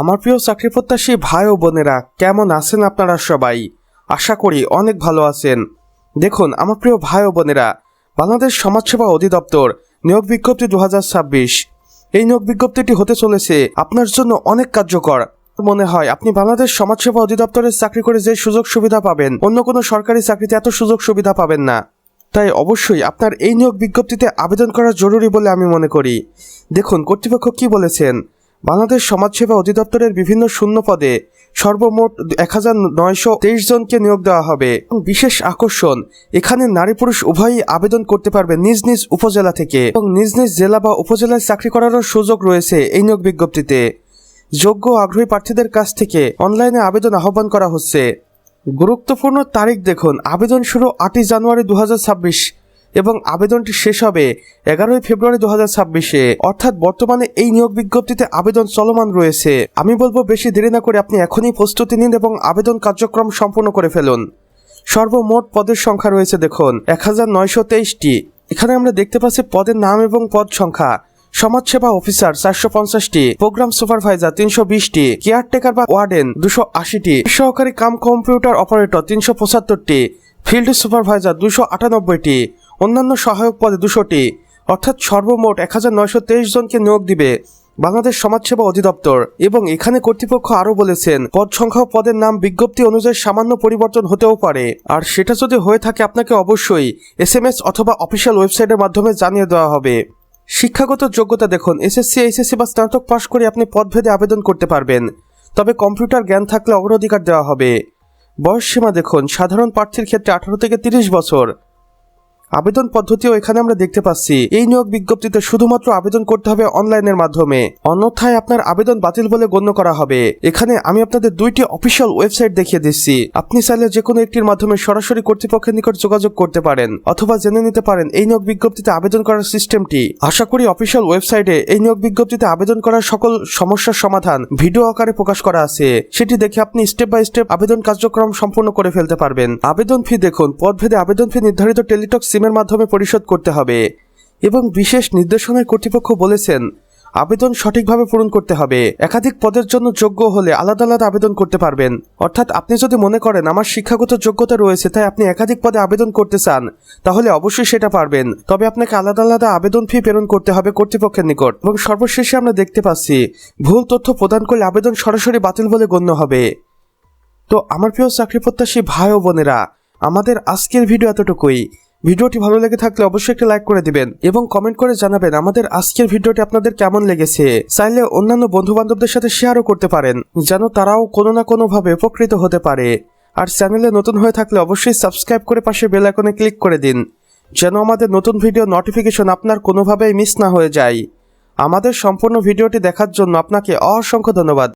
আমার প্রিয় চাকরি প্রত্যাশী ভাই ও বোনেরা, কেমন আছেন আপনারা সবাই? আশা করি অনেক ভালো আছেন। দেখুন, আমার প্রিয় ভাই ও বোনেরা, বাংলাদেশ সমাজসেবা অধিদপ্তর নিয়োগ বিজ্ঞপ্তি দু হাজার ছাব্বিশ। এই নিয়োগ বিজ্ঞপ্তিটি হতে চলেছে আপনার জন্য অনেক কার্যকর। মনে হয় আপনি বাংলাদেশ সমাজসেবা অধিদপ্তরের চাকরি করে যে সুযোগ সুবিধা পাবেন, অন্য কোনো সরকারি চাকরিতে এত সুযোগ সুবিধা পাবেন না। তাই অবশ্যই আপনার এই নিয়োগ বিজ্ঞপ্তিতে আবেদন করা জরুরি বলে আমি মনে করি। দেখুন, কর্তৃপক্ষ কি বলেছেন? বাংলাদেশ সমাজসেবা অধিদপ্তরের বিভিন্ন শূন্য পদে সর্বমোট এক হাজার নয়শো তেইশ জনকে নিয়োগ দেওয়া হবে। বিশেষ আকর্ষণ, এখানে নারী পুরুষ উভয়ই আবেদন করতে পারবে নিজ নিজ উপজেলা থেকে। এবং নিজ নিজ জেলা বা উপজেলায় চাকরি করারও সুযোগ রয়েছে এই নিয়োগ বিজ্ঞপ্তিতে। যোগ্য আগ্রহী প্রার্থীদের কাছ থেকে অনলাইনে আবেদন আহ্বান করা হচ্ছে। গুরুত্বপূর্ণ তারিখ দেখুন, আবেদন শুরু আটই জানুয়ারি দু হাজার ছাব্বিশ। এবং আবেদনটি শেষ হবে এগারোই ফেব্রুয়ারি দু হাজার ছাব্বিশে। অর্থাৎ বর্তমানে এই নিয়োগ বিজ্ঞপ্তিতে আবেদন চলমান রয়েছে। আমি বলব, বেশি দেরি না করে আপনি এখনই প্রস্তুতি নিন এবং আবেদন কার্যক্রম সম্পূর্ণ করে ফেলুন। সর্বমোট পদের সংখ্যা রয়েছে, দেখুন এক হাজার নয়শো তেইশটি। এখানে আমরা দেখতে পাচ্ছি পদের নাম এবং পদ সংখ্যা। সমাজসেবা অফিসার চারশো পঞ্চাশটি, প্রোগ্রাম সুপারভাইজার তিনশো বিশটি, কেয়ারটেকার বা ওয়ার্ডেন দুশো আশিটি সহকারী কাম কম্পিউটার অপারেটর তিনশো পঁচাত্তরটি, ফিল্ড সুপারভাইজার দুশো আটানব্বইটি অন্যান্য সহায়ক পদে দুশোটি। অর্থাৎ সর্বমোট এক হাজার নয়শো তেইশ জনকে নিয়োগ দিবে বাংলাদেশ সমাজসেবা অধিদপ্তর এবং এখানে কর্তৃপক্ষ আরও বলেছেন, পদ সংখ্যা পদের নাম বিজ্ঞপ্তি অনুযায়ী সামান্য পরিবর্তন হতেও পারে। আর সেটা যদি হয়ে থাকে আপনাকে অবশ্যই এস এম এস অথবা অফিসিয়াল ওয়েবসাইটের মাধ্যমে জানিয়ে দেওয়া হবে। শিক্ষাগত যোগ্যতা দেখুন, এসএসসি, এইচএসসি বা স্নাতক পাশ করে আপনি পদভেদে আবেদন করতে পারবেন। তবে কম্পিউটার জ্ঞান থাকলে অগ্রাধিকার দেওয়া হবে। বয়স সীমা দেখুন, সাধারণ প্রার্থীর ক্ষেত্রে আঠারো থেকে তিরিশ বছর। আবেদন পদ্ধতিও এখানে আমরা দেখতে পাচ্ছি। এই নিয়োগ বিজ্ঞপ্তিতে শুধুমাত্র আবেদন করতে হবে অনলাইনের মাধ্যমে। অন্যথায় আপনার আবেদন বাতিল বলে গণ্য করা হবে। এখানে আমি আপনাদের দুইটি অফিসিয়াল ওয়েবসাইট দেখিয়ে দিচ্ছি। আপনি চাইলে যে কোনো একটির মাধ্যমে সরাসরি কর্তৃপক্ষের নিকট যোগাযোগ করতে পারেন অথবা জেনে নিতে পারেন এই নিয়োগ বিজ্ঞপ্তিতে আবেদন করার সিস্টেমটি। আশা করি অফিসিয়াল ওয়েবসাইটে এই নিয়োগ বিজ্ঞপ্তিতে আবেদন করার সকল সমস্যার সমাধান ভিডিও আকারে প্রকাশ করা আছে। সেটি দেখে আপনি স্টেপ বাই স্টেপ আবেদন কার্যক্রম সম্পূর্ণ করে ফেলতে পারবেন। আবেদন ফি দেখুন। পদভেদে আবেদন ফি নির্ধারিত টেলিটক সিমের মাধ্যমে পরিশোধ করতে হবে এবং বিশেষ নির্দেশনায় কর্তৃপক্ষ বলেছেন, আবেদন সঠিকভাবে পূরণ করতে হবে। একাধিক পদের জন্য যোগ্য হলে আলাদা আলাদা আবেদন করতে পারবেন। অর্থাৎ আপনি যদি মনে করেন আমার শিক্ষাগত যোগ্যতা রয়েছে, তাই আপনি একাধিক পদে আবেদন করতে চান, তাহলে অবশ্যই সেটা পারবেন। তবে আপনাকে আলাদা আলাদা আবেদন ফি প্রেরণ করতে হবে কর্তৃপক্ষের নিকট এবং সর্বশেষে আমরা দেখতে পাচ্ছি, ভুল তথ্য প্রদান করলে আবেদন সরাসরি বাতিল বলে গণ্য হবে। তো আমার প্রিয় চাকরি প্রত্যাশী ভাই ও বোনেরা, আমাদের আজকের ভিডিও এতটুকুই। ভিডিওটি ভালো লেগে থাকলে অবশ্যই একটা লাইক করে দিবেন এবং কমেন্ট করে জানাবেন আমাদের আজকের ভিডিওটি আপনাদের কেমন লেগেছে। চাইলে অন্যান্য বন্ধু বান্ধবদের সাথে শেয়ারও করতে পারেন, যেন তারাও কোনো না কোনোভাবে উপকৃত হতে পারে। আর চ্যানেলে নতুন হয়ে থাকলে অবশ্যই সাবস্ক্রাইব করে পাশে বেল আইকনে ক্লিক করে দিন, যেন আমাদের নতুন ভিডিও নোটিফিকেশন আপনার কোনোভাবেই মিস না হয়ে যায়। আমাদের সম্পূর্ণ ভিডিওটি দেখার জন্য আপনাকে অসংখ্য ধন্যবাদ।